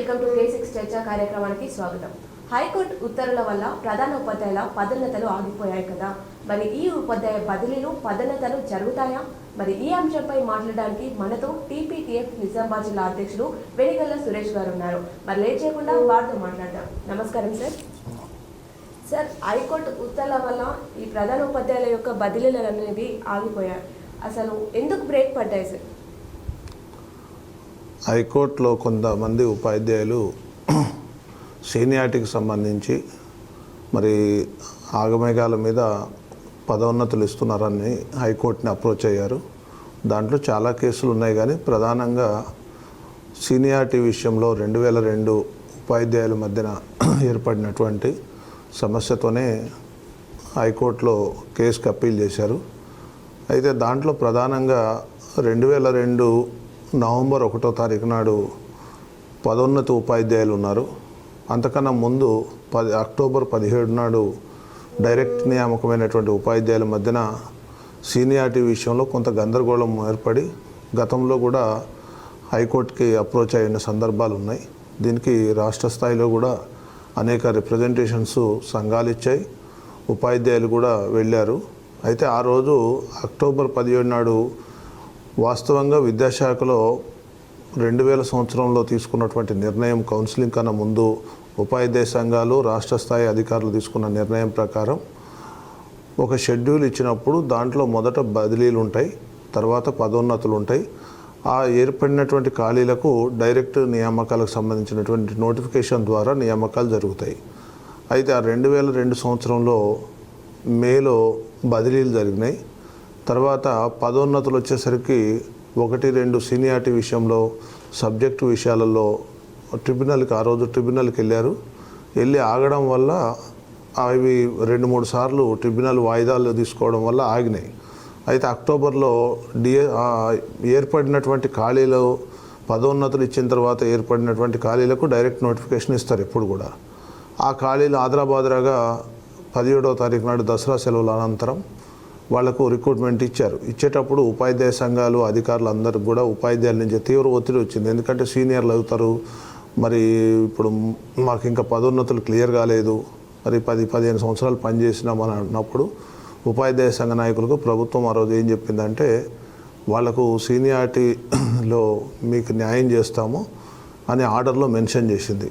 Welcome to K six కార్యక్రమానికి స్వాగతం. High court ఉత్తర్వుల వల్ల ప్రధాన ఉపాధ్యాయుల పదోన్నతలు ఆగిపోయాయి కదా. మరి ఈ ఉపాధ్యాయ బదిలీలు పదోన్నతలు జరుగుతాయా? మరి ఈ అంశంపై మాట్లాడడానికి మనతో టీపీటీఎఫ్ నిజామాబాద్ జిల్లా అధ్యక్షులు వెనిగల్ల సురేష్ గారు ఉన్నారు. మరి లేట్ చేయకుండా వారితో మాట్లాడదాం. నమస్కారం సార్. సార్ హైకోర్టు ఉత్తర్వుల వల్ల ఈ ప్రధాన ఉపాధ్యాయుల యొక్క బదిలీలు అనేవి ఆగిపోయాయి. అసలు ఎందుకు బ్రేక్ పడ్డాయి సార్? హైకోర్టులో కొంతమంది ఉపాధ్యాయులు సీనియార్టీకి సంబంధించి మరి ఆగమేఘాల మీద పదోన్నతులు ఇస్తున్నారని హైకోర్టుని అప్రోచ్ అయ్యారు. దాంట్లో చాలా కేసులు ఉన్నాయి కానీ ప్రధానంగా సీనియార్టీ విషయంలో రెండు వేల రెండు ఉపాధ్యాయుల మధ్యన ఏర్పడినటువంటి సమస్యతోనే హైకోర్టులో కేసుకి అప్పీల్ చేశారు. అయితే దాంట్లో ప్రధానంగా రెండు వేల రెండు నవంబర్ ఒకటో తారీఖు నాడు పదోన్నత ఉపాధ్యాయులు ఉన్నారు. అంతకన్నా ముందు పది అక్టోబర్ పదిహేడు నాడు డైరెక్ట్ నియామకమైనటువంటి ఉపాధ్యాయుల మధ్యన సీనియారిటీ విషయంలో కొంత గందరగోళం ఏర్పడి గతంలో కూడా హైకోర్టుకి అప్రోచ్ అయిన సందర్భాలు ఉన్నాయి. దీనికి రాష్ట్ర స్థాయిలో కూడా అనేక రిప్రజెంటేషన్స్ సంఘాలు ఇచ్చాయి. ఉపాధ్యాయులు కూడా వెళ్ళారు. అయితే ఆ రోజు అక్టోబర్ పదిహేడు నాడు వాస్తవంగా విద్యాశాఖలో రెండు వేల సంవత్సరంలో తీసుకున్నటువంటి నిర్ణయం కౌన్సిలింగ్ కన్నా ముందు ఉపాధ్యాయ సంఘాలు రాష్ట్ర స్థాయి అధికారులు తీసుకున్న నిర్ణయం ప్రకారం ఒక షెడ్యూల్ ఇచ్చినప్పుడు దాంట్లో మొదట బదిలీలు ఉంటాయి తర్వాత పదోన్నతులు ఉంటాయి ఆ ఏర్పడినటువంటి ఖాళీలకు డైరెక్ట్ నియామకాలకు సంబంధించినటువంటి నోటిఫికేషన్ ద్వారా నియామకాలు జరుగుతాయి. అయితే ఆ రెండు వేల రెండు సంవత్సరంలో మేలో బదిలీలు జరిగినాయి. తర్వాత పదోన్నతులు వచ్చేసరికి ఒకటి రెండు సీనియారిటీ విషయంలో సబ్జెక్టు విషయాలలో ట్రిబ్యునల్కి ఆ రోజు ట్రిబ్యునల్కి వెళ్ళారు. వెళ్ళి ఆగడం వల్ల అవి రెండు మూడు సార్లు ట్రిబ్యునల్ వాయిదాలు తీసుకోవడం వల్ల ఆగినాయి. అయితే అక్టోబర్లో డిఏ ఏర్పడినటువంటి ఖాళీలు పదోన్నతులు ఇచ్చిన తర్వాత ఏర్పడినటువంటి ఖాళీలకు డైరెక్ట్ నోటిఫికేషన్ ఇస్తారు ఎప్పుడు కూడా. ఆ ఖాళీలు ఆదరాబాదరాగా పదిహేడవ తారీఖు నాడు దసరా సెలవుల అనంతరం వాళ్ళకు రిక్రూట్మెంట్ ఇచ్చారు. ఇచ్చేటప్పుడు ఉపాధ్యాయ సంఘాలు అధికారులు అందరికి కూడా ఉపాధ్యాయుల నుంచి తీవ్ర ఒత్తిడి వచ్చింది. ఎందుకంటే సీనియర్లు అవుతారు. మరి ఇప్పుడు మాకు ఇంకా పదోన్నతులు క్లియర్ కాలేదు. మరి పది పదిహేను సంవత్సరాలు పనిచేసినామని అన్నప్పుడు ఉపాధ్యాయ సంఘ నాయకులకు ప్రభుత్వం ఆ రోజు ఏం చెప్పిందంటే వాళ్ళకు సీనియారిటీలో మీకు న్యాయం చేస్తాము అని ఆర్డర్లో మెన్షన్ చేసింది.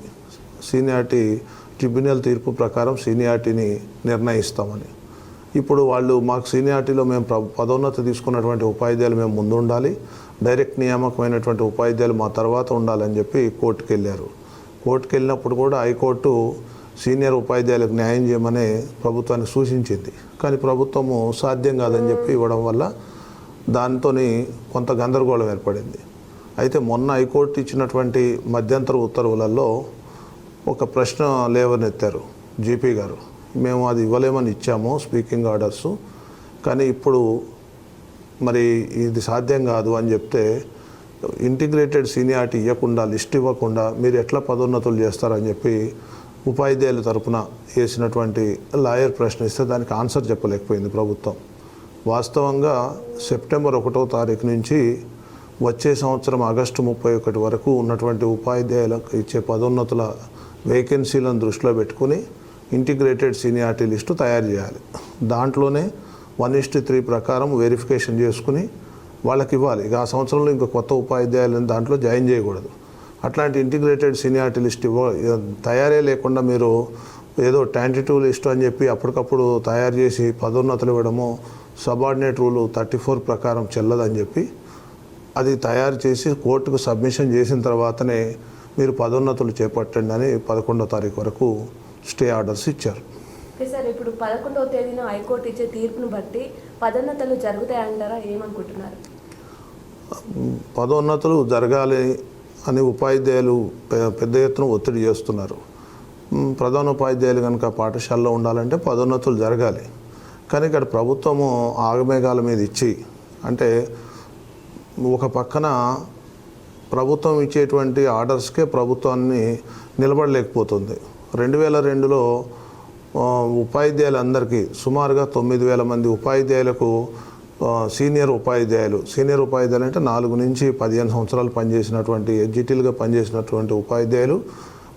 సీనియారిటీ ట్రిబ్యునల్ తీర్పు ప్రకారం సీనియారిటీని నిర్ణయిస్తామని. ఇప్పుడు వాళ్ళు మాకు సీనియారిటీలో మేము ప్ర- పదోన్నతి తీసుకున్నటువంటి ఉపాధ్యాయులు మేము ముందు ఉండాలి డైరెక్ట్ నియామకమైనటువంటి ఉపాధ్యాయులు మా తర్వాత ఉండాలని చెప్పి కోర్టుకు వెళ్ళారు కోర్టుకు వెళ్ళినప్పుడు కూడా హైకోర్టు సీనియర్ ఉపాధ్యాయులకు న్యాయం చేయమని ప్రభుత్వానికి సూచించింది. కానీ ప్రభుత్వము సాధ్యం కాదని చెప్పి ఇవ్వడం వల్ల దాంతో కొంత గందరగోళం ఏర్పడింది. అయితే మొన్న హైకోర్టు ఇచ్చినటువంటి మధ్యంతర ఉత్తర్వులలో ఒక ప్రశ్న లేవనెత్తారు జీపీ గారు. మేము అది ఇవ్వలేమని ఇచ్చాము స్పీకింగ్ ఆర్డర్స్. కానీ ఇప్పుడు మరి ఇది సాధ్యం కాదు అని చెప్తే ఇంటిగ్రేటెడ్ సీనియారిటీ ఇవ్వకుండా లిస్ట్ ఇవ్వకుండా మీరు ఎట్లా పదోన్నతులు చేస్తారని చెప్పి ఉపాధ్యాయుల తరపున వేసినటువంటి లాయర్ ప్రశ్న ఇస్తే దానికి ఆన్సర్ చెప్పలేకపోయింది ప్రభుత్వం. వాస్తవంగా సెప్టెంబర్ ఒకటో తారీఖు నుంచి వచ్చే సంవత్సరం ఆగస్టు ముప్పై ఒకటి వరకు ఉన్నటువంటి ఉపాధ్యాయులకు ఇచ్చే పదోన్నతుల వేకెన్సీలను దృష్టిలో పెట్టుకుని ఇంటిగ్రేటెడ్ సీనియారిటీ లిస్టు తయారు చేయాలి. దాంట్లోనే వన్ ఇస్టీ త్రీ ప్రకారం వెరిఫికేషన్ చేసుకుని వాళ్ళకి ఇవ్వాలి. ఇక ఆ సంవత్సరంలో ఇంకా కొత్త ఉపాధ్యాయులను దాంట్లో జాయిన్ చేయకూడదు. అట్లాంటి ఇంటిగ్రేటెడ్ సీనియారిటీ లిస్ట్ ఇవ్వ తయారే లేకుండా మీరు ఏదో ట్యాంటిటివ్ లిస్ట్ అని చెప్పి అప్పటికప్పుడు తయారు చేసి పదోన్నతులు ఇవ్వడము సబార్డినేట్ రూలు థర్టీ ఫోర్ ప్రకారం చెల్లదని చెప్పి అది తయారు చేసి కోర్టుకు సబ్మిషన్ చేసిన తర్వాతనే మీరు పదోన్నతులు చేపట్టండి అని పదకొండో తారీఖు వరకు స్టే ఆర్డర్స్ ఇచ్చారు. సార్ ఇప్పుడు పదకొండవ తేదీన హైకోర్టు ఇచ్చే తీర్పును బట్టి పదోన్నతలు జరుగుతాయంటారా? ఏమనుకుంటున్నారు? పదోన్నతులు జరగాలి అని ఉపాధ్యాయులు పెద్ద ఎత్తున ఒత్తిడి చేస్తున్నారు. ప్రధాన ఉపాధ్యాయులు కనుక పాఠశాలలో ఉండాలంటే పదోన్నతులు జరగాలి. కానీ ఇక్కడ ప్రభుత్వము ఆగమేఘాల మీద ఇచ్చి అంటే ఒక పక్కన ప్రభుత్వం ఇచ్చేటువంటి ఆర్డర్స్కే ప్రభుత్వాన్ని నిలబడలేకపోతుంది. రెండు వేల రెండులో ఉపాధ్యాయులందరికీ సుమారుగా తొమ్మిది వేల మంది ఉపాధ్యాయులకు సీనియర్ ఉపాధ్యాయులు. సీనియర్ ఉపాధ్యాయులు అంటే నాలుగు నుంచి పదిహేను సంవత్సరాలు పనిచేసినటువంటి ఎడ్జిటీలుగా పనిచేసినటువంటి ఉపాధ్యాయులు.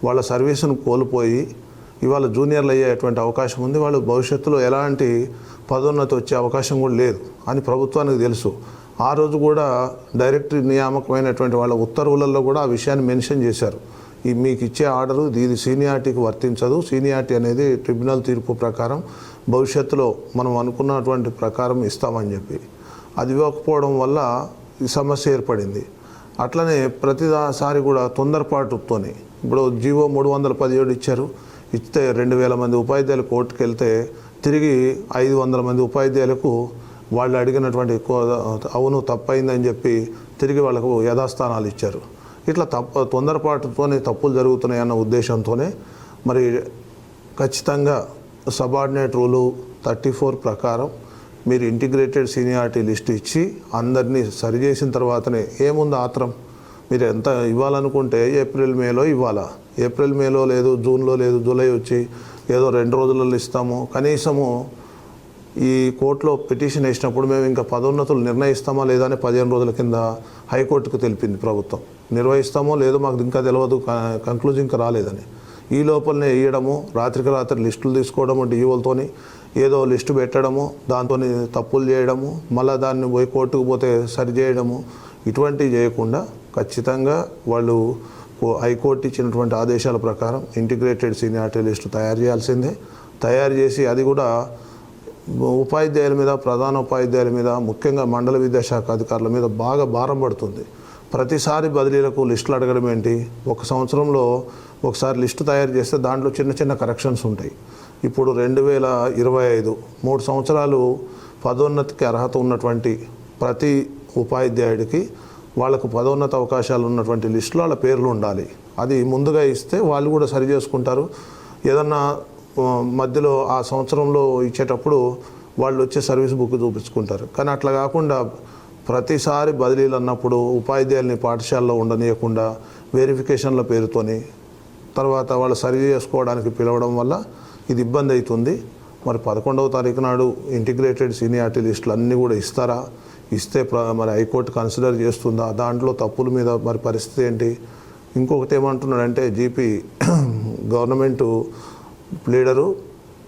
వాళ్ళ సర్వీసును కోల్పోయి ఇవాళ జూనియర్లు అయ్యేటువంటి అవకాశం ఉంది. వాళ్ళు భవిష్యత్తులో ఎలాంటి పదోన్నతి వచ్చే అవకాశం కూడా లేదు అని ప్రభుత్వానికి తెలుసు. ఆ రోజు కూడా డైరెక్టర్ నియామకమైనటువంటి వాళ్ళ ఉత్తర్వులలో కూడా ఆ విషయాన్ని మెన్షన్ చేశారు. ఈ మీకు ఇచ్చే ఆర్డరు ఇది సీనియారిటీకి వర్తించదు. సీనియారిటీ అనేది ట్రిబ్యునల్ తీర్పు ప్రకారం భవిష్యత్తులో మనం అనుకున్నటువంటి ప్రకారం ఇస్తామని చెప్పి. అది ఇవ్వకపోవడం వల్ల ఈ సమస్య ఏర్పడింది. అట్లనే ప్రతిసారి కూడా తొందరపాటుతోని ఇప్పుడు జీవో మూడు వందల పదిహేడు ఇచ్చారు. ఇస్తే రెండు వేల మంది ఉపాధ్యాయులు కోర్టుకు వెళ్తే తిరిగి ఐదు వందల మంది ఉపాధ్యాయులకు వాళ్ళు అడిగినటువంటి అవును తప్పైందని చెప్పి తిరిగి వాళ్ళకు యథాస్థానాలు ఇచ్చారు. ఇట్లా తప్ప తొందరపాటుతోనే తప్పులు జరుగుతున్నాయన్న ఉద్దేశంతోనే మరి ఖచ్చితంగా సబార్డినేట్ రూలు థర్టీ ఫోర్ ప్రకారం మీరు ఇంటిగ్రేటెడ్ సీనియారిటీ లిస్ట్ ఇచ్చి అందరినీ సరిచేసిన తర్వాతనే ఏముంది ఆత్రం? మీరు ఎంత ఇవ్వాలనుకుంటే ఏప్రిల్ మేలో ఇవ్వాలా? ఏప్రిల్ మేలో లేదు జూన్లో లేదు జూలై వచ్చి ఏదో రెండు రోజులలో ఇస్తాము. కనీసము ఈ కోర్టులో పిటిషన్ వేసినప్పుడు మేము ఇంకా పదోన్నతులు నిర్ణయిస్తామా లేదా అని పదిహేను రోజుల కింద హైకోర్టుకు తెలిపింది ప్రభుత్వం. నిర్వహిస్తామో లేదో మాకు ఇంకా తెలియదు కంక్లూజన్ ఇంకా రాలేదని. ఈ లోపలనే వేయడము రాత్రికి రాత్రి లిస్టులు తీసుకోవడము డిఈఓలతోని ఏదో లిస్టు పెట్టడము దాంతో తప్పులు చేయడము మళ్ళీ దాన్ని పోయి కోర్టుకు పోతే సరి చేయడము ఇటువంటివి చేయకుండా ఖచ్చితంగా వాళ్ళు హైకోర్టు ఇచ్చినటువంటి ఆదేశాల ప్రకారం ఇంటిగ్రేటెడ్ సీనియారిటీ లిస్టు తయారు చేయాల్సిందే. తయారు చేసి అది కూడా ఉపాధ్యాయుల మీద ప్రధాన ఉపాధ్యాయుల మీద ముఖ్యంగా మండల విద్యాశాఖ అధికారుల మీద బాగా భారం పడుతుంది. ప్రతిసారి బదిలీలకు లిస్టులు అడగడం ఏంటి? ఒక సంవత్సరంలో ఒకసారి లిస్టు తయారు చేస్తే దాంట్లో చిన్న చిన్న కరెక్షన్స్ ఉంటాయి. ఇప్పుడు రెండు వేల ఇరవై ఐదు మూడు సంవత్సరాలు పదోన్నతికి అర్హత ఉన్నటువంటి ప్రతి ఉపాధ్యాయుడికి వాళ్ళకు పదోన్నత అవకాశాలు ఉన్నటువంటి లిస్టులో వాళ్ళ పేర్లు ఉండాలి. అది ముందుగా ఇస్తే వాళ్ళు కూడా సరి చేసుకుంటారు. ఏదన్నా మధ్యలో ఆ సంవత్సరంలో ఇచ్చేటప్పుడు వాళ్ళు వచ్చే సర్వీస్ బుక్ చూపించుకుంటారు. కానీ అట్లా కాకుండా ప్రతిసారి బదిలీలు అన్నప్పుడు ఉపాధ్యాయుల్ని పాఠశాలలో ఉండనీయకుండా వెరిఫికేషన్ల పేరుతోని తర్వాత వాళ్ళు సరి చేసుకోవడానికి పిలవడం వల్ల ఇది ఇబ్బంది అవుతుంది. మరి పదకొండవ తారీఖు నాడు ఇంటిగ్రేటెడ్ సీనియారిటీ లిస్టులు అన్నీ కూడా ఇస్తారా? ఇస్తే ప్ర- మరి హైకోర్టు కన్సిడర్ చేస్తుందా? దాంట్లో తప్పుల మీద మరి పరిస్థితి ఏంటి? ఇంకొకటి ఏమంటున్నాడంటే జీపీ గవర్నమెంటు లీడరు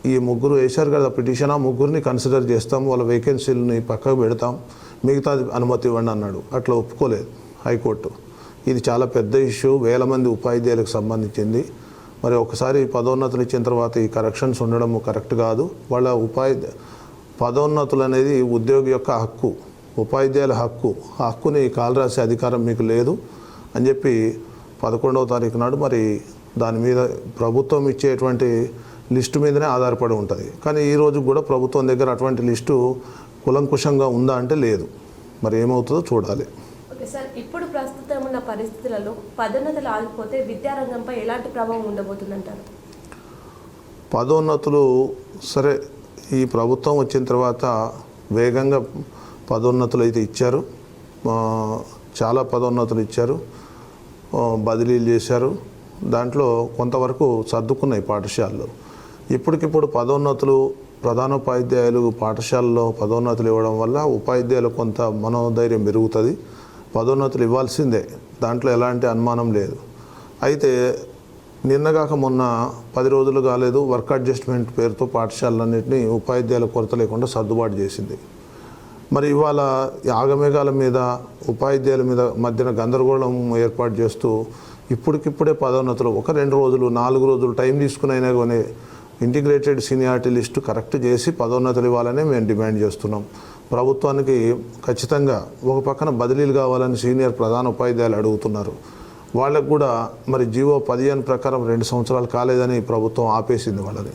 ఈ ముగ్గురు వేశారు కదా పిటిషన్ ఆ ముగ్గురిని కన్సిడర్ చేస్తాం వాళ్ళ వేకెన్సీలని పక్కకు పెడతాం మిగతా అనుమతి ఇవ్వండి అన్నాడు. అట్లా ఒప్పుకోలేదు హైకోర్టు. ఇది చాలా పెద్ద ఇష్యూ వేల మంది ఉపాధ్యాయులకు సంబంధించింది. మరి ఒకసారి పదోన్నతులు ఇచ్చిన తర్వాత ఈ కరెక్షన్స్ ఉండడం కరెక్ట్ కాదు. వాళ్ళ ఉపాధ్యాయ పదోన్నతులు అనేది ఉద్యోగి యొక్క హక్కు ఉపాధ్యాయుల హక్కు. ఆ హక్కుని కాలు రాసే అధికారం మీకు లేదు అని చెప్పి పదకొండవ తారీఖు నాడు మరి దాని మీద ప్రభుత్వం ఇచ్చేటువంటి లిస్టు మీదనే ఆధారపడి ఉంటుంది. కానీ ఈ రోజు కూడా ప్రభుత్వం దగ్గర అటువంటి లిస్టు కులంకుశంగా ఉందా అంటే లేదు. మరి ఏమవుతుందో చూడాలి. ఓకే సార్ ఇప్పుడు ప్రస్తుతం ఉన్న పరిస్థితులలో పదోన్నతులు ఆగిపోతే విద్యారంగంపై ఎలాంటి ప్రభావం ఉండబోతుందంటారు? పదోన్నతులు సరే ఈ ప్రభుత్వం వచ్చిన తర్వాత వేగంగా పదోన్నతులు అయితే ఇచ్చారు. చాలా పదోన్నతులు ఇచ్చారు. బదిలీలు చేశారు. దాంట్లో కొంతవరకు సర్దుకున్నాయి పాఠశాలలు. ఇప్పటికిప్పుడు పదోన్నతులు ప్రధానోపాధ్యాయులు పాఠశాలలో పదోన్నతులు ఇవ్వడం వల్ల ఉపాధ్యాయులు కొంత మనోధైర్యం పెరుగుతుంది. పదోన్నతులు ఇవ్వాల్సిందే. దాంట్లో ఎలాంటి అనుమానం లేదు. అయితే నిన్నగాక మొన్న పది రోజులు కాలేదు వర్క్ అడ్జస్ట్మెంట్ పేరుతో పాఠశాలలన్నింటినీ ఉపాధ్యాయుల కొరత లేకుండా సర్దుబాటు చేసింది. మరి ఇవాళ ఆగమేఘాల మీద ఉపాధ్యాయుల మీద మధ్యన గందరగోళం ఏర్పాటు చేస్తూ ఇప్పటికిప్పుడే పదోన్నతులు ఒక రెండు రోజులు నాలుగు రోజులు టైం తీసుకునైనా కానీ ఇంటిగ్రేటెడ్ సీనియారిటీ లిస్టు కరెక్ట్ చేసి పదోన్నతులు ఇవ్వాలని మేము డిమాండ్ చేస్తున్నాం. ప్రభుత్వానికి ఖచ్చితంగా ఒక పక్కన బదిలీలు కావాలని సీనియర్ ప్రధాన ఉపాధ్యాయులు అడుగుతున్నారు. వాళ్ళకు కూడా మరి జీవో పదిహేను ప్రకారం రెండు సంవత్సరాలు కాలేదని ప్రభుత్వం ఆపేసింది వాళ్ళని.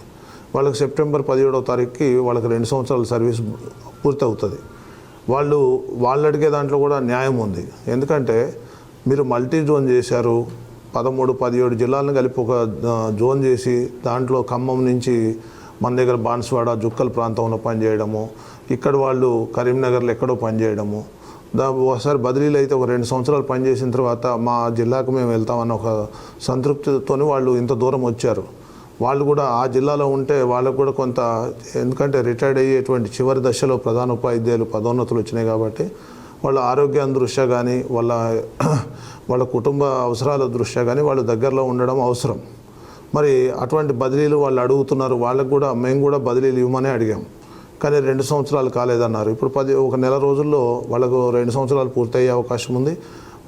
వాళ్ళకి సెప్టెంబర్ పదిహేడవ తారీఖుకి వాళ్ళకి రెండు సంవత్సరాల సర్వీస్ పూర్తవుతుంది. వాళ్ళు వాళ్ళు అడిగే దాంట్లో కూడా న్యాయం ఉంది. ఎందుకంటే మీరు మల్టీ జోన్ చేశారు పదమూడు పదిహేడు జిల్లాలను కలిపి ఒక జోన్ చేసి దాంట్లో ఖమ్మం నుంచి మన దగ్గర బాన్స్వాడ జుక్కల్ ప్రాంతంలో పనిచేయడము ఇక్కడ వాళ్ళు కరీంనగర్లో ఎక్కడో పనిచేయడము. దా ఒకసారి బదిలీలు అయితే ఒక రెండు సంవత్సరాలు పనిచేసిన తర్వాత మా జిల్లాకు మేము వెళ్తామన్న ఒక సంతృప్తితోని వాళ్ళు ఇంత దూరం వచ్చారు. వాళ్ళు కూడా ఆ జిల్లాలో ఉంటే వాళ్ళకు కూడా కొంత ఎందుకంటే రిటైర్డ్ అయ్యేటువంటి చివరి దశలో ప్రధాన ఉపాధ్యాయులు పదోన్నతులు వచ్చినాయి కాబట్టి వాళ్ళ ఆరోగ్యం దృష్ట్యా కానీ వాళ్ళ వాళ్ళ కుటుంబ అవసరాల దృష్ట్యా కానీ వాళ్ళు దగ్గరలో ఉండడం అవసరం. మరి అటువంటి బదిలీలు వాళ్ళు అడుగుతున్నారు వాళ్ళకు కూడా మేము కూడా బదిలీలు ఇవ్వమని అడిగాం. కానీ రెండు సంవత్సరాలు కాలేదన్నారు. ఇప్పుడు పది ఒక నెల రోజుల్లో వాళ్ళకు రెండు సంవత్సరాలు పూర్తయ్యే అవకాశం ఉంది.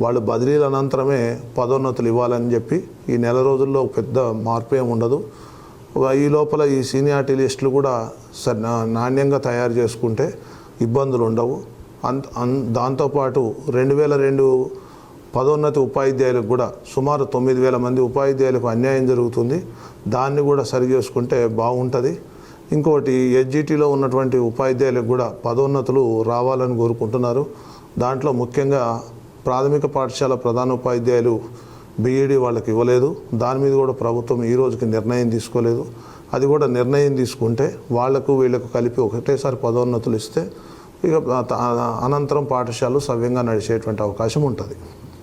వాళ్ళు బదిలీల అనంతరమే పదోన్నతులు ఇవ్వాలని చెప్పి ఈ నెల రోజుల్లో పెద్ద మార్పు ఏమి ఉండదు. ఈ లోపల ఈ సీనియారిటీ లిస్టులు కూడా స- నాణ్యంగా తయారు చేసుకుంటే ఇబ్బందులు ఉండవు. అంత అన్- దాంతోపాటు రెండు వేల రెండు పదోన్నతి ఉపాధ్యాయులకు కూడా సుమారు తొమ్మిది వేల మంది ఉపాధ్యాయులకు అన్యాయం జరుగుతుంది. దాన్ని కూడా సరి చేసుకుంటే బాగుంటుంది. ఇంకోటి ఎస్జిటిలో ఉన్నటువంటి ఉపాధ్యాయులకు కూడా పదోన్నతులు రావాలని కోరుకుంటున్నారు. దాంట్లో ముఖ్యంగా ప్రాథమిక పాఠశాల ప్రధాన ఉపాధ్యాయులు బీఈడి వాళ్ళకి ఇవ్వలేదు. దాని మీద కూడా ప్రభుత్వం ఈ రోజుకి నిర్ణయం తీసుకోలేదు. అది కూడా నిర్ణయం తీసుకుంటే వాళ్ళకు వీళ్ళకు కలిపి ఒకటేసారి పదోన్నతులు ఇస్తే ఇక అనంతరం పాఠశాలలు సవ్యంగా నడిచేటువంటి అవకాశం ఉంటుంది.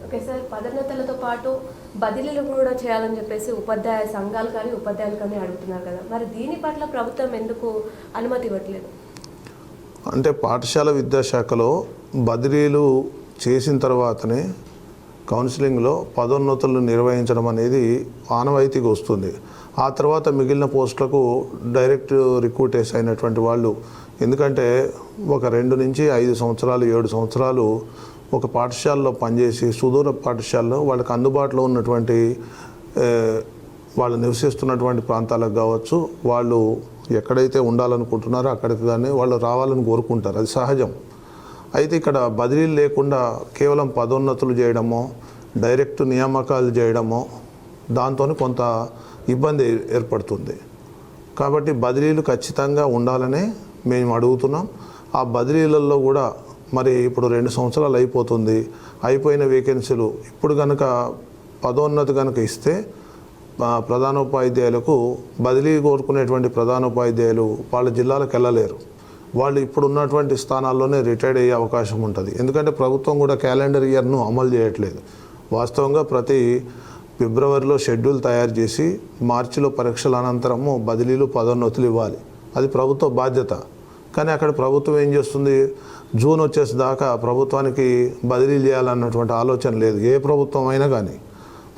ఓకే సార్ పదోన్నతులతో పాటు బదిలీలు కూడా చేయాలని చెప్పేసి ఉపాధ్యాయ సంఘాలు కానీ ఉపాధ్యాయులు కానీ అడుగుతున్నారు కదా. మరి దీని పట్ల ప్రభుత్వం ఎందుకు అనుమతి ఇవ్వట్లేదు? అంటే పాఠశాల విద్యాశాఖలో బదిలీలు చేసిన తర్వాతనే కౌన్సిలింగ్లో పదోన్నతులు నిర్వహించడం అనేది ఆనవాయితీగా వస్తుంది. ఆ తర్వాత మిగిలిన పోస్టులకు డైరెక్ట్ రిక్రూటేస్ అయినటువంటి వాళ్ళు ఎందుకంటే ఒక రెండు నుంచి ఐదు సంవత్సరాలు ఏడు సంవత్సరాలు ఒక పాఠశాలలో పనిచేసి సుదూర పాఠశాలలో వాళ్ళకి అందుబాటులో ఉన్నటువంటి వాళ్ళు నివసిస్తున్నటువంటి ప్రాంతాలకు కావచ్చు వాళ్ళు ఎక్కడైతే ఉండాలనుకుంటున్నారో అక్కడికి కానీ వాళ్ళు రావాలని కోరుకుంటారు. అది సహజం. అయితే ఇక్కడ బదిలీలు లేకుండా కేవలం పదోన్నతులు చేయడమో డైరెక్ట్ నియామకాలు చేయడమో దాంతో కొంత ఇబ్బంది ఏర్పడుతుంది. కాబట్టి బదిలీలు ఖచ్చితంగా ఉండాలనే మేము అడుగుతున్నాం. ఆ బదిలీలలో కూడా మరి ఇప్పుడు రెండు సంవత్సరాలు అయిపోతుంది. అయిపోయిన వేకెన్సీలు ఇప్పుడు కనుక పదోన్నతి కనుక ఇస్తే ప్రధానోపాధ్యాయులకు బదిలీ కోరుకునేటువంటి ప్రధానోపాధ్యాయులు వాళ్ళ జిల్లాలకు వెళ్ళలేరు. వాళ్ళు ఇప్పుడు ఉన్నటువంటి స్థానాల్లోనే రిటైర్డ్ అయ్యే అవకాశం ఉంటుంది. ఎందుకంటే ప్రభుత్వం కూడా క్యాలెండర్ ఇయర్ను అమలు చేయట్లేదు. వాస్తవంగా ప్రతి ఫిబ్రవరిలో షెడ్యూల్ తయారు చేసి మార్చిలో పరీక్షల అనంతరము బదిలీలు పదోన్నతులు ఇవ్వాలి. అది ప్రభుత్వ బాధ్యత. కానీ అక్కడ ప్రభుత్వం ఏం చేస్తుంది? జూన్ వచ్చేసి దాకా ప్రభుత్వానికి బదిలీ చేయాలన్నటువంటి ఆలోచన లేదు. ఏ ప్రభుత్వం అయినా కానీ.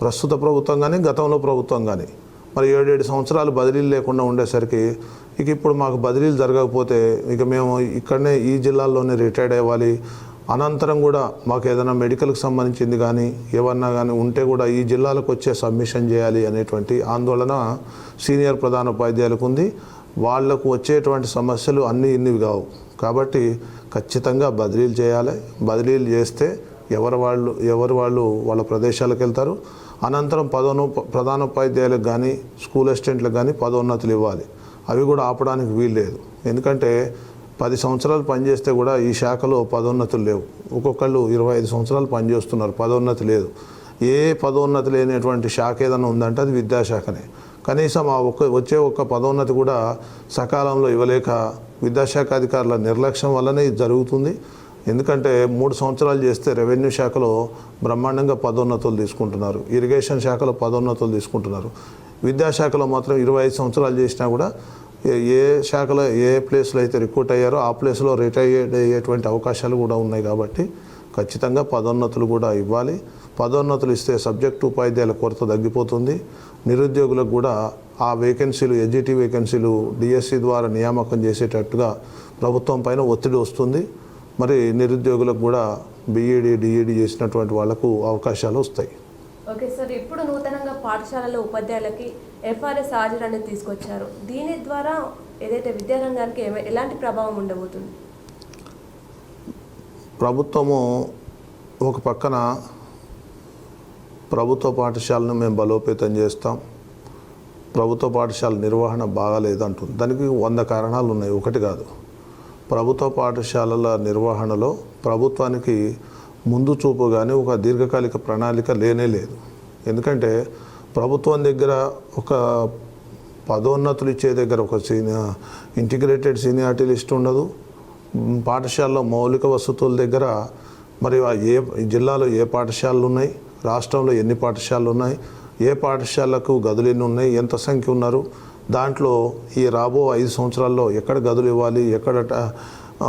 ప్రస్తుత ప్రభుత్వం కానీ గతంలో ప్రభుత్వం కానీ. మరి ఏడేడు సంవత్సరాలు బదిలీలు లేకుండా ఉండేసరికి ఇక ఇప్పుడు మాకు బదిలీలు జరగకపోతే ఇక మేము ఇక్కడనే ఈ జిల్లాల్లోనే రిటైర్డ్ అవ్వాలి అనంతరం కూడా మాకు ఏదైనా మెడికల్కి సంబంధించింది కానీ ఏమన్నా కానీ ఉంటే కూడా ఈ జిల్లాలకు వచ్చే సబ్మిషన్ చేయాలి అనేటువంటి ఆందోళన సీనియర్ ప్రధాన ఉపాధ్యాయులకు ఉంది. వాళ్ళకు వచ్చేటువంటి సమస్యలు అన్నీ ఇన్నివి కావు. కాబట్టి ఖచ్చితంగా బదిలీలు చేయాలి. బదిలీలు చేస్తే ఎవరు వాళ్ళు ఎవరు వాళ్ళు వాళ్ళ ప్రదేశాలకు వెళ్తారు. అనంతరం పదోను ప్రధానోపాధ్యాయులకు కానీ స్కూల్ అసిస్టెంట్లకు కానీ పదోన్నతులు ఇవ్వాలి. అవి కూడా ఆపడానికి వీల్లేదు ఎందుకంటే పది సంవత్సరాలు పనిచేస్తే కూడా ఈ శాఖలో పదోన్నతులు లేవు. ఒక్కొక్కళ్ళు ఇరవై ఐదు సంవత్సరాలు పనిచేస్తున్నారు. పదోన్నతి లేదు. ఏ పదోన్నతి లేనటువంటి శాఖ ఏదైనా ఉందంటే అది విద్యాశాఖనే. కనీసం ఆ ఒక్క వచ్చే ఒక్క పదోన్నతి కూడా సకాలంలో ఇవ్వలేక విద్యాశాఖ అధికారుల నిర్లక్ష్యం వల్లనే ఇది జరుగుతుంది. ఎందుకంటే మూడు సంవత్సరాలు చేస్తే రెవెన్యూ శాఖలో బ్రహ్మాండంగా పదోన్నతులు తీసుకుంటున్నారు. ఇరిగేషన్ శాఖలో పదోన్నతులు తీసుకుంటున్నారు. విద్యాశాఖలో మాత్రం ఇరవై ఐదు సంవత్సరాలు చేసినా కూడా ఏ- ఏ శాఖలో ఏ ప్లేస్లో అయితే రిక్రూట్ అయ్యారో ఆ ప్లేస్లో రిటైర్డ్ అయ్యేటువంటి అవకాశాలు కూడా ఉన్నాయి కాబట్టి ఖచ్చితంగా పదోన్నతులు కూడా ఇవ్వాలి. పదోన్నతులు ఇస్తే సబ్జెక్టు ఉపాధ్యాయుల కొరత తగ్గిపోతుంది. నిరుద్యోగులకు కూడా ఆ వేకెన్సీలు ఎడ్జిటి వేకెన్సీలు డిఎస్సి ద్వారా నియామకం చేసేటట్టుగా ప్రభుత్వం పైన ఒత్తిడి వస్తుంది. మరి నిరుద్యోగులకు కూడా బీఈడి డిఈడి చేసినటువంటి వాళ్ళకు అవకాశాలు వస్తాయి. ఓకే సార్ ఇప్పుడు నూతనంగా పాఠశాలలో ఉపాధ్యాయులకి ఎఫ్ఆర్ఎస్ హాజరు అనేది తీసుకొచ్చారు. దీని ద్వారా ఏదైతే విద్యారంగానికి ఎలాంటి ప్రభావం ఉండబోతుంది? ప్రభుత్వము ఒక పక్కన ప్రభుత్వ పాఠశాలను మేము బలోపేతం చేస్తాం. ప్రభుత్వ పాఠశాల నిర్వహణ బాగాలేదంటుంది. దానికి వంద కారణాలు ఉన్నాయి. ఒకటి కాదు. ప్రభుత్వ పాఠశాలల నిర్వహణలో ప్రభుత్వానికి ముందు చూపు కానీ ఒక దీర్ఘకాలిక ప్రణాళిక లేనే లేదు. ఎందుకంటే ప్రభుత్వం దగ్గర ఒక పదోన్నతులు ఇచ్చే దగ్గర ఒక సీనియర్ ఇంటిగ్రేటెడ్ సీనియారిటీ లిస్ట్ ఉండదు. పాఠశాలలో మౌలిక వసతుల దగ్గర మరి ఏ జిల్లాలో ఏ పాఠశాలలు ఉన్నాయి? రాష్ట్రంలో ఎన్ని పాఠశాలలు ఉన్నాయి ఏ పాఠశాలకు గదులు ఎన్ని ఉన్నాయి? ఎంత సంఖ్య ఉన్నారు? దాంట్లో ఈ రాబో ఐదు సంవత్సరాల్లో ఎక్కడ గదులు ఇవ్వాలి? ఎక్కడ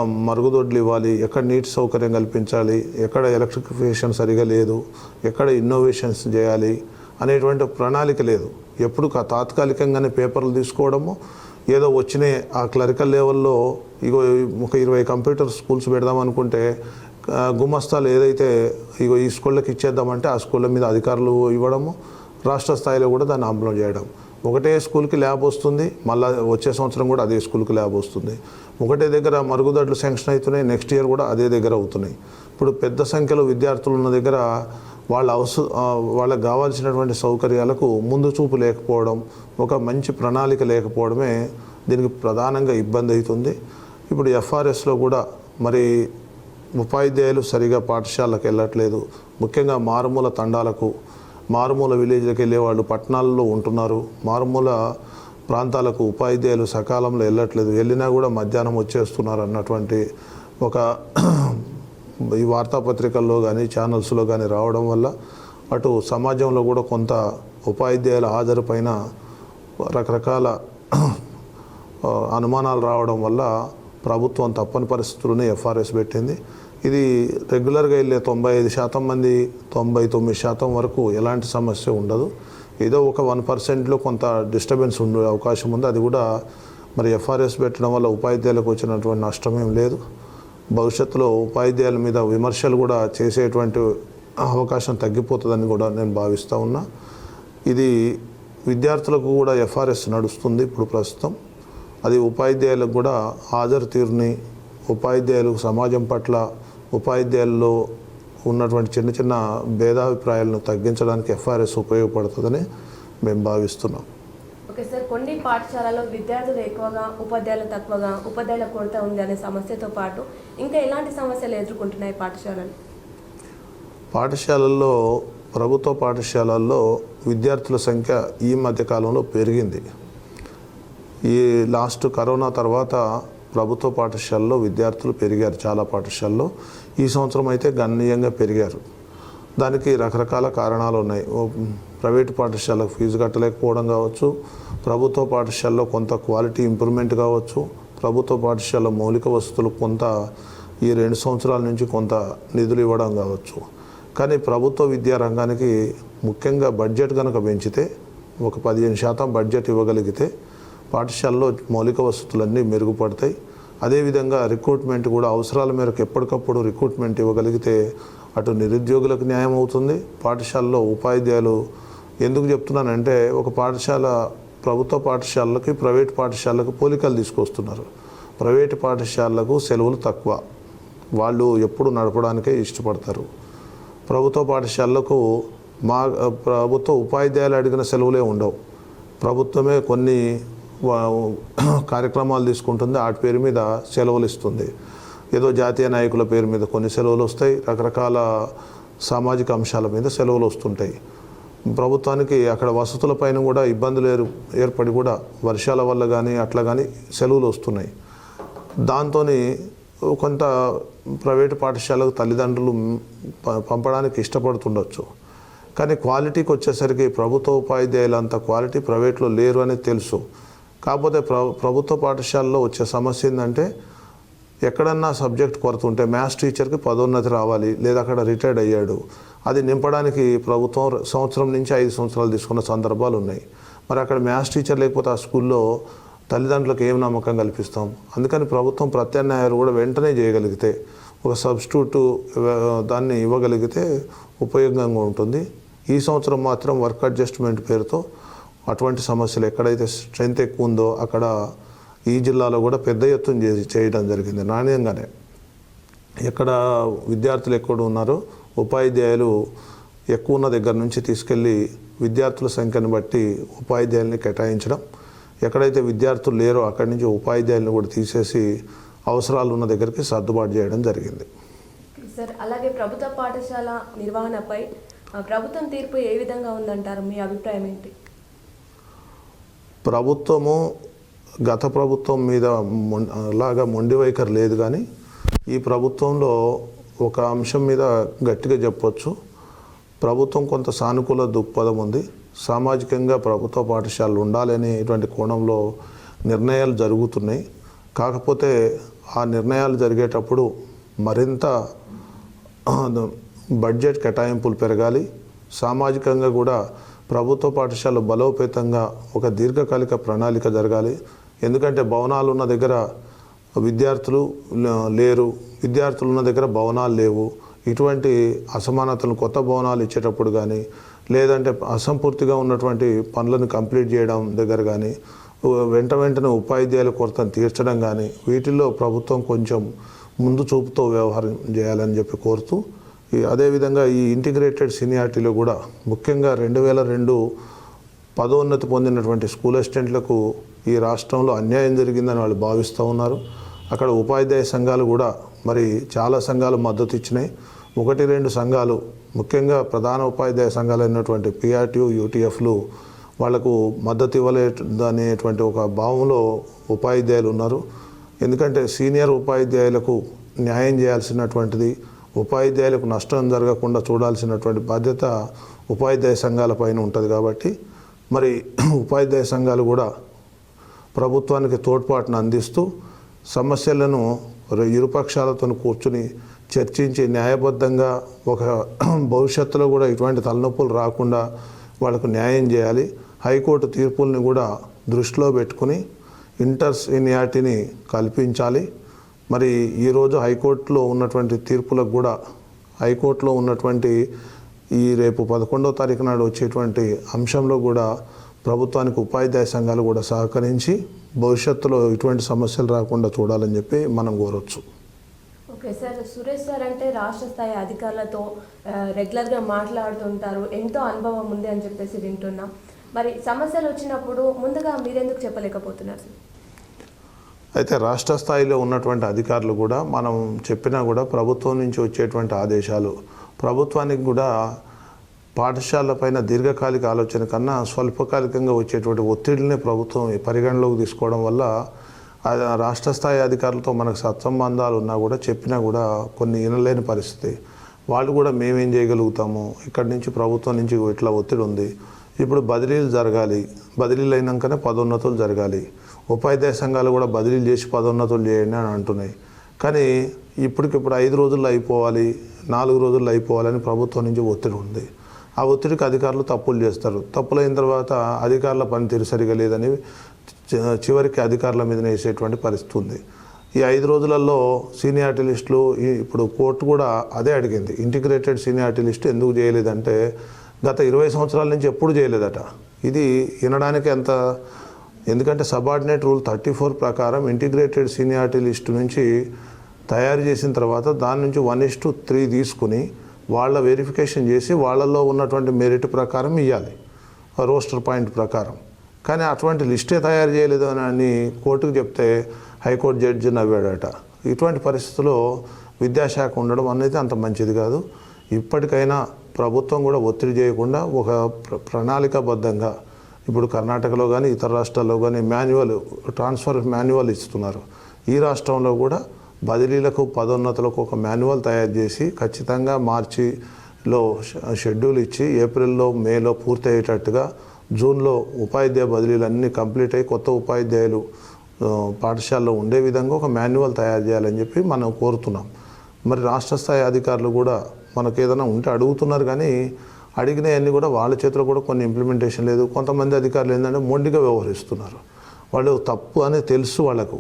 మరుగుదొడ్లు ఇవ్వాలి? ఎక్కడ నీటి సౌకర్యం కల్పించాలి? ఎక్కడ ఎలక్ట్రిఫికేషన్ సరిగా లేదు? ఎక్కడ ఇన్నోవేషన్స్ చేయాలి? అనేటువంటి ప్రణాళిక లేదు. ఎప్పుడు తాత్కాలికంగానే పేపర్లు తీసుకోవడము ఏదో వచ్చినాయి ఆ క్లరికల్ లెవెల్లో ఇగో ఒక ఇరవై కంప్యూటర్ స్కూల్స్ పెడదాం అనుకుంటే గుమస్తాలు ఏదైతే ఇగో ఈ స్కూళ్ళకి ఇచ్చేద్దామంటే ఆ స్కూళ్ళ మీద అధికారులు ఇవ్వడము రాష్ట్ర స్థాయిలో కూడా దాన్ని అమలు చేయడం. ఒకటే స్కూల్కి ల్యాబ్ వస్తుంది మళ్ళీ వచ్చే సంవత్సరం కూడా అదే స్కూల్కి ల్యాబ్ వస్తుంది. ఒకటే దగ్గర మరుగుదొడ్లు శాంక్షన్ అవుతున్నాయి నెక్స్ట్ ఇయర్ కూడా అదే దగ్గర అవుతున్నాయి. ఇప్పుడు పెద్ద సంఖ్యలో విద్యార్థులు ఉన్న దగ్గర వాళ్ళ అవస వాళ్ళకి కావాల్సినటువంటి సౌకర్యాలకు ముందు చూపు లేకపోవడం ఒక మంచి ప్రణాళిక లేకపోవడమే దీనికి ప్రధానంగా ఇబ్బంది అవుతుంది. ఇప్పుడు ఎఫ్ఆర్ఎస్లో కూడా మరి ఉపాధ్యాయులు సరిగా పాఠశాలకు వెళ్ళట్లేదు. ముఖ్యంగా మారుమూల తండాలకు మారుమూల విలేజ్లకు వెళ్ళేవాళ్ళు పట్టణాల్లో ఉంటున్నారు. మారుమూల ప్రాంతాలకు ఉపాధ్యాయులు సకాలంలో వెళ్ళట్లేదు. వెళ్ళినా కూడా మధ్యాహ్నం వచ్చేస్తున్నారు అన్నటువంటి ఒక ఈ వార్తాపత్రికల్లో కానీ ఛానల్స్లో కానీ రావడం వల్ల అటు సమాజంలో కూడా కొంత ఉపాధ్యాయుల హాజరు పైన రకరకాల అనుమానాలు రావడం వల్ల ప్రభుత్వం తప్పని పరిస్థితుల్లోనే ఎఫ్ఆర్ఎస్ పెట్టింది. ఇది రెగ్యులర్గా వెళ్ళే తొంభై ఐదు శాతం మంది తొంభై తొమ్మిది శాతం వరకు ఎలాంటి సమస్య ఉండదు. ఏదో ఒక వన్ పర్సెంట్లో కొంత డిస్టర్బెన్స్ ఉండే అవకాశం ఉంది. అది కూడా మరి ఎఫ్ఆర్ఎస్ పెట్టడం వల్ల ఉపాధ్యాయులకు వచ్చినటువంటి నష్టం ఏం లేదు. భవిష్యత్తులో ఉపాధ్యాయుల మీద విమర్శలు కూడా చేసేటువంటి అవకాశం తగ్గిపోతుందని కూడా నేను భావిస్తూ ఉన్నా. ఇది విద్యార్థులకు కూడా ఎఫ్ఆర్ఎస్ నడుస్తుంది ఇప్పుడు ప్రస్తుతం. అది ఉపాధ్యాయులకు కూడా హాజరు తీరుని ఉపాధ్యాయులకు సమాజం పట్ల ఉపాధ్యాయుల్లో ఉన్నటువంటి చిన్న చిన్న భేదాభిప్రాయాలను తగ్గించడానికి ఎఫ్ఆర్ఎస్ ఉపయోగపడుతుందని మేము భావిస్తున్నాం. ఓకే సార్ కొన్ని పాఠశాలలో విద్యార్థులు ఎక్కువగా ఉపాధ్యాయులు తక్కువగా ఉపాధ్యాయుల కొరత ఉంది అనే సమస్యతో పాటు ఇంకా ఎలాంటి సమస్యలు ఎదుర్కొంటున్నాయి పాఠశాలలు? పాఠశాలల్లో ప్రభుత్వ పాఠశాలల్లో విద్యార్థుల సంఖ్య ఈ మధ్య కాలంలో పెరిగింది. ఈ లాస్ట్ కరోనా తర్వాత ప్రభుత్వ పాఠశాలలో విద్యార్థులు పెరిగారు చాలా పాఠశాలలో ఈ సంవత్సరం అయితే గణనీయంగా పెరిగారు. దానికి రకరకాల కారణాలు ఉన్నాయి. ఓ ప్రైవేటు పాఠశాలకు ఫీజు కట్టలేకపోవడం కావచ్చు ప్రభుత్వ పాఠశాలలో కొంత క్వాలిటీ ఇంప్రూవ్మెంట్ కావచ్చు ప్రభుత్వ పాఠశాల మౌలిక వసతులు కొంత ఈ రెండు సంవత్సరాల నుంచి కొంత నిధులు ఇవ్వడం కావచ్చు. కానీ ప్రభుత్వ విద్యా రంగానికి ముఖ్యంగా బడ్జెట్ కనుక పెంచితే ఒక పదిహేను శాతం బడ్జెట్ ఇవ్వగలిగితే పాఠశాలలో మౌలిక వసతులన్నీ మెరుగుపడతాయి. అదేవిధంగా రిక్రూట్మెంట్ కూడా అవసరాల మేరకు ఎప్పటికప్పుడు రిక్రూట్మెంట్ ఇవ్వగలిగితే అటు నిరుద్యోగులకు న్యాయం అవుతుంది. పాఠశాలలో ఉపాధ్యాయులు ఎందుకు చెప్తున్నానంటే ఒక పాఠశాల ప్రభుత్వ పాఠశాలలకి ప్రైవేట్ పాఠశాలకు పోలికలు తీసుకొస్తున్నారు. ప్రైవేట్ పాఠశాలలకు సెలవులు తక్కువ. వాళ్ళు ఎప్పుడు నడపడానికే ఇష్టపడతారు. ప్రభుత్వ పాఠశాలలకు మా ప్రభుత్వ ఉపాధ్యాయులు అడిగిన సెలవులే ఉండవు. ప్రభుత్వమే కొన్ని కార్యక్రమాలు తీసుకుంటుంది. వాటి పేరు మీద సెలవులు ఇస్తుంది. ఏదో జాతీయ నాయకుల పేరు మీద కొన్ని సెలవులు వస్తాయి. రకరకాల సామాజిక అంశాల మీద సెలవులు వస్తుంటాయి. ప్రభుత్వానికి అక్కడ వసతుల పైన కూడా ఇబ్బందులు ఏర్ ఏర్పడి కూడా వర్షాల వల్ల కానీ అట్లా కానీ సెలవులు వస్తున్నాయి. దాంతో కొంత ప్రైవేటు పాఠశాలకు తల్లిదండ్రులు పంపడానికి ఇష్టపడుతుండొచ్చు. కానీ క్వాలిటీకి వచ్చేసరికి ప్రభుత్వ ఉపాధ్యాయులు అంత క్వాలిటీ ప్రైవేట్లో లేరు అనేది తెలుసు. కాకపోతే ప్ర ప్రభుత్వ పాఠశాలలో వచ్చే సమస్య ఏంటంటే ఎక్కడన్నా సబ్జెక్ట్ కొరత ఉంటే మ్యాథ్స్ టీచర్కి పదోన్నతి రావాలి లేదా అక్కడ రిటైర్డ్ అయ్యాడు. అది నింపడానికి ప్రభుత్వం సంవత్సరం నుంచి ఐదు సంవత్సరాలు తీసుకున్న సందర్భాలు ఉన్నాయి. మరి అక్కడ మ్యాథ్స్ టీచర్ లేకపోతే ఆ స్కూల్లో తల్లిదండ్రులకు ఏం నమ్మకం కల్పిస్తాం? అందుకని ప్రభుత్వం ప్రత్యామ్నాయాలు కూడా వెంటనే చేయగలిగితే ఒక సబ్స్టిట్యూట్ దాన్ని ఇవ్వగలిగితే ఉపయోగంగా ఉంటుంది. ఈ సంవత్సరం మాత్రం వర్క్ అడ్జస్ట్మెంట్ పేరుతో అటువంటి సమస్యలు ఎక్కడైతే స్ట్రెంత్ ఎక్కువ ఉందో అక్కడ ఈ జిల్లాలో కూడా పెద్ద ఎత్తున చేసి చేయడం జరిగింది. నాణ్యంగానే. ఎక్కడ విద్యార్థులు ఎక్కువ ఉన్నారో ఉపాధ్యాయులు ఎక్కువ ఉన్న దగ్గర నుంచి తీసుకెళ్ళి విద్యార్థుల సంఖ్యను బట్టి ఉపాధ్యాయుల్ని కేటాయించడం ఎక్కడైతే విద్యార్థులు లేరో అక్కడి నుంచి ఉపాధ్యాయులను కూడా తీసేసి అవసరాలు ఉన్న దగ్గరికి సర్దుబాటు చేయడం జరిగింది. సార్ అలాగే ప్రభుత్వ పాఠశాల నిర్వహణపై ప్రభుత్వం తీర్పు ఏ విధంగా ఉందంటారు? మీ అభిప్రాయం ఏంటి? ప్రభుత్వము గత ప్రభుత్వం మీద లాగా మొండి వైఖరి లేదు కానీ ఈ ప్రభుత్వంలో ఒక అంశం మీద గట్టిగా చెప్పొచ్చు. ప్రభుత్వం కొంత సానుకూల దృక్పథం ఉంది. సామాజికంగా ప్రభుత్వ పాఠశాలలు ఉండాలనేటువంటి కోణంలో నిర్ణయాలు జరుగుతున్నాయి. కాకపోతే ఆ నిర్ణయాలు జరిగేటప్పుడు మరింత బడ్జెట్ కేటాయింపులు పెరగాలి. సామాజికంగా కూడా ప్రభుత్వ పాఠశాలలు బలోపేతంగా ఒక దీర్ఘకాలిక ప్రణాళిక జరగాలి. ఎందుకంటే భవనాలు ఉన్న దగ్గర విద్యార్థులు లేరు. విద్యార్థులు ఉన్న దగ్గర భవనాలు లేవు. ఇటువంటి అసమానతలు కొత్త భవనాలు ఇచ్చేటప్పుడు కానీ లేదంటే అసంపూర్తిగా ఉన్నటువంటి పనులను కంప్లీట్ చేయడం దగ్గర కానీ వెంట వెంటనే ఉపాధ్యాయుల కొరతను తీర్చడం కానీ వీటిల్లో ప్రభుత్వం కొంచెం ముందు చూపుతో వ్యవహారం చేయాలని చెప్పి కోరుతూ ఈ అదేవిధంగా ఈ ఇంటిగ్రేటెడ్ సీనియారిటీలో కూడా ముఖ్యంగా రెండు వేల రెండు పదోన్నతి పొందినటువంటి స్కూల్ అసిస్టెంట్లకు ఈ రాష్ట్రంలో అన్యాయం జరిగిందని వాళ్ళు భావిస్తూ ఉన్నారు. అక్కడ ఉపాధ్యాయ సంఘాలు కూడా మరి చాలా సంఘాలు మద్దతు ఇచ్చినాయి. ఒకటి రెండు సంఘాలు ముఖ్యంగా ప్రధాన ఉపాధ్యాయ సంఘాలు అయినటువంటి పిఆర్టీయు యూటీఎఫ్లు వాళ్ళకు మద్దతు ఇవ్వలేదనేటువంటి ఒక భావంలో ఉపాధ్యాయులు ఉన్నారు. ఎందుకంటే సీనియర్ ఉపాధ్యాయులకు న్యాయం చేయాల్సినటువంటిది ఉపాధ్యాయులకు నష్టం జరగకుండా చూడాల్సినటువంటి బాధ్యత ఉపాధ్యాయ సంఘాల పైన ఉంటుంది కాబట్టి మరి ఉపాధ్యాయ సంఘాలు కూడా ప్రభుత్వానికి తోడ్పాటును అందిస్తూ సమస్యలను ఇరుపక్షాలతో కూర్చుని చర్చించి న్యాయబద్ధంగా ఒక భవిష్యత్తులో కూడా ఇటువంటి తలనొప్పులు రాకుండా వాళ్ళకు న్యాయం చేయాలి. హైకోర్టు తీర్పుల్ని కూడా దృష్టిలో పెట్టుకుని ఇంటర్స్ ఇన్యాటిని కల్పించాలి. మరి ఈరోజు హైకోర్టులో ఉన్నటువంటి తీర్పులకు కూడా హైకోర్టులో ఉన్నటువంటి ఈ రేపు పదకొండో తారీఖు నాడు వచ్చేటువంటి అంశంలో కూడా ప్రభుత్వానికి ఉపాధ్యాయ సంఘాలు కూడా సహకరించి భవిష్యత్తులో ఇటువంటి సమస్యలు రాకుండా చూడాలని చెప్పి మనం కోరవచ్చు ఓకే సార్ సురేష్ సార్ అంటే రాష్ట్ర స్థాయి అధికారులతో రెగ్యులర్గా మాట్లాడుతుంటారు ఎంతో అనుభవం ఉంది అని చెప్పేసి వింటున్నాం. మరి సమస్యలు వచ్చినప్పుడు ముందుగా మీరెందుకు చెప్పలేకపోతున్నారు సార్? అయితే రాష్ట్ర స్థాయిలో ఉన్నటువంటి అధికారులు కూడా మనం చెప్పినా కూడా ప్రభుత్వం నుంచి వచ్చేటువంటి ఆదేశాలు ప్రభుత్వానికి కూడా పాఠశాల పైన దీర్ఘకాలిక ఆలోచన కన్నా స్వల్పకాలికంగా వచ్చేటువంటి ఒత్తిడిని ప్రభుత్వం పరిగణలోకి తీసుకోవడం వల్ల రాష్ట్ర స్థాయి అధికారులతో మనకు సత్సంబంధాలు ఉన్నా కూడా చెప్పినా కూడా కొన్ని వినలేని పరిస్థితి. వాళ్ళు కూడా మేమేం చేయగలుగుతాము? ఇక్కడి నుంచి ప్రభుత్వం నుంచి ఇట్లా ఒత్తిడి ఉంది. ఇప్పుడు బదిలీలు జరగాలి. బదిలీలు అయినాకనే పదోన్నతులు జరగాలి. ఉపాధ్యాయ సంఘాలు కూడా బదిలీలు చేసి పదోన్నతులు చేయండి అని అంటున్నాయి. కానీ ఇప్పటికిప్పుడు ఐదు రోజుల్లో అయిపోవాలి నాలుగు రోజుల్లో అయిపోవాలని ప్రభుత్వం నుంచి ఒత్తిడి ఉంది. ఆ ఒత్తిడికి అధికారులు తప్పులు చేస్తారు. తప్పులైన తర్వాత అధికారుల పనితీరు సరిగా లేదని చివరికి అధికారుల మీద వేసేటువంటి పరిస్థితి ఉంది. ఈ ఐదు రోజులలో సీనియారిటీ లిస్టులు ఈ- ఇప్పుడు కోర్టు కూడా అదే అడిగింది. ఇంటిగ్రేటెడ్ సీనియారిటీ లిస్ట్ ఎందుకు చేయలేదంటే గత ఇరవై సంవత్సరాల నుంచి ఎప్పుడు చేయలేదట. ఇది వినడానికి ఎంత ఎందుకంటే సబార్డినేట్ రూల్ థర్టీ ఫోర్ ప్రకారం ఇంటిగ్రేటెడ్ సీనియారిటీ లిస్ట్ నుంచి తయారు చేసిన తర్వాత దాని నుంచి వన్ ఇస్ టు త్రీ తీసుకుని వాళ్ళ వెరిఫికేషన్ చేసి వాళ్ళల్లో ఉన్నటువంటి మెరిట్ ప్రకారం ఇవ్వాలి రోస్టర్ పాయింట్ ప్రకారం. కానీ అటువంటి లిస్టే తయారు చేయలేదు అని కోర్టుకు చెప్తే హైకోర్టు జడ్జి నవ్వాడట. ఇటువంటి పరిస్థితుల్లో విద్యాశాఖ ఉండడం అనేది అంత మంచిది కాదు. ఇప్పటికైనా ప్రభుత్వం కూడా ఒత్తిడి చేయకుండా ఒక ప్రణాళికాబద్ధంగా ఇప్పుడు కర్ణాటకలో కానీ ఇతర రాష్ట్రాల్లో కానీ మాన్యువల్ ట్రాన్స్ఫర్ మాన్యువల్ ఇస్తున్నారు. ఈ రాష్ట్రంలో కూడా బదిలీలకు పదోన్నతులకు ఒక మాన్యువల్ తయారు చేసి ఖచ్చితంగా మార్చిలో ష- షెడ్యూల్ ఇచ్చి ఏప్రిల్లో మేలో పూర్తి అయ్యేటట్టుగా జూన్లో ఉపాధ్యాయ బదిలీలు అన్నీ కంప్లీట్ అయ్యి కొత్త ఉపాధ్యాయులు పాఠశాలలో ఉండే విధంగా ఒక మాన్యువల్ తయారు చేయాలని చెప్పి మనం కోరుతున్నాం. మరి రాష్ట్ర స్థాయి అధికారులు కూడా మనకు ఏదైనా ఉంటే అడుగుతున్నారు కానీ అడిగినవన్నీ కూడా వాళ్ళ చేతిలో కూడా కొన్ని ఇంప్లిమెంటేషన్ లేదు. కొంతమంది అధికారులు ఏంటంటే మొండిగా వ్యవహరిస్తున్నారు. వాళ్ళు తప్పు అని తెలుసు వాళ్ళకు.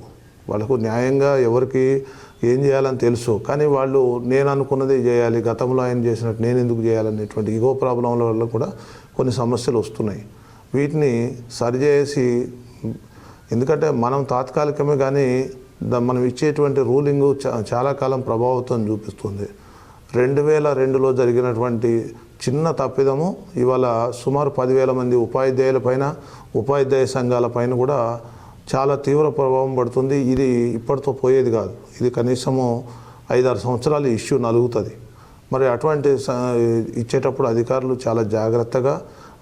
వాళ్ళకు న్యాయంగా ఎవరికి ఏం చేయాలని తెలుసు. కానీ వాళ్ళు నేను అనుకున్నది చేయాలి గతంలో ఆయన చేసినట్టు నేను ఎందుకు చేయాలనేటువంటి ఈగో ప్రాబ్లంల వల్ల కూడా కొన్ని సమస్యలు వస్తున్నాయి. వీటిని సరిచేసి ఎందుకంటే మనం తాత్కాలికమే కానీ మనం ఇచ్చేటువంటి రూలింగ్ చాలా కాలం ప్రభావితం చూపిస్తుంది. రెండు వేల రెండులో జరిగినటువంటి చిన్న తప్పిదము. ఇవాళ సుమారు పదివేల మంది ఉపాధ్యాయుల పైన ఉపాధ్యాయ సంఘాల పైన కూడా చాలా తీవ్ర ప్రభావం పడుతుంది. ఇది ఇప్పటితో పోయేది కాదు. ఇది కనీసము ఐదారు సంవత్సరాలు ఇష్యూ నలుగుతుంది. మరి అటువంటి ఇచ్చేటప్పుడు అధికారులు చాలా జాగ్రత్తగా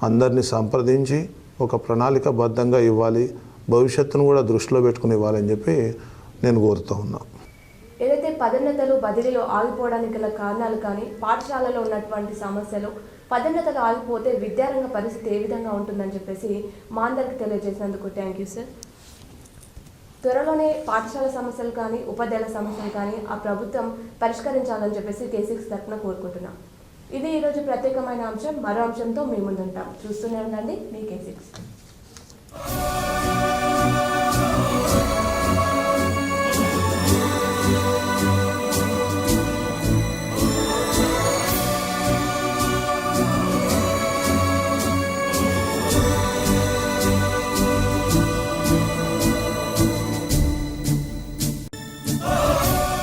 అందరినీ సంప్రదించి ఒక ప్రణాళికబద్ధంగా ఇవ్వాలి. భవిష్యత్తును కూడా దృష్టిలో పెట్టుకుని ఇవ్వాలని చెప్పి నేను కోరుతూ ఉన్నాను పదోన్నతలు బదిలీలో ఆగిపోవడానికి గల కారణాలు కానీ పాఠశాలలో ఉన్నటువంటి సమస్యలు పదోన్నతలు ఆగిపోతే విద్యారంగ పరిస్థితి ఏ విధంగా ఉంటుందని చెప్పేసి మా అందరికి తెలియజేసినందుకు థ్యాంక్ యూ సార్ త్వరలోనే పాఠశాల సమస్యలు కానీ ఉపాధ్యాయుల సమస్యలు కానీ ఆ ప్రభుత్వం పరిష్కరించాలని చెప్పేసి కేసీక్స్ తరఫున కోరుకుంటున్నాం. ఇది ఈరోజు ప్రత్యేకమైన అంశం. మరో అంశంతో మీ ముందుంటాం. చూస్తూనే ఉండండి మీ కేసీఎక్స్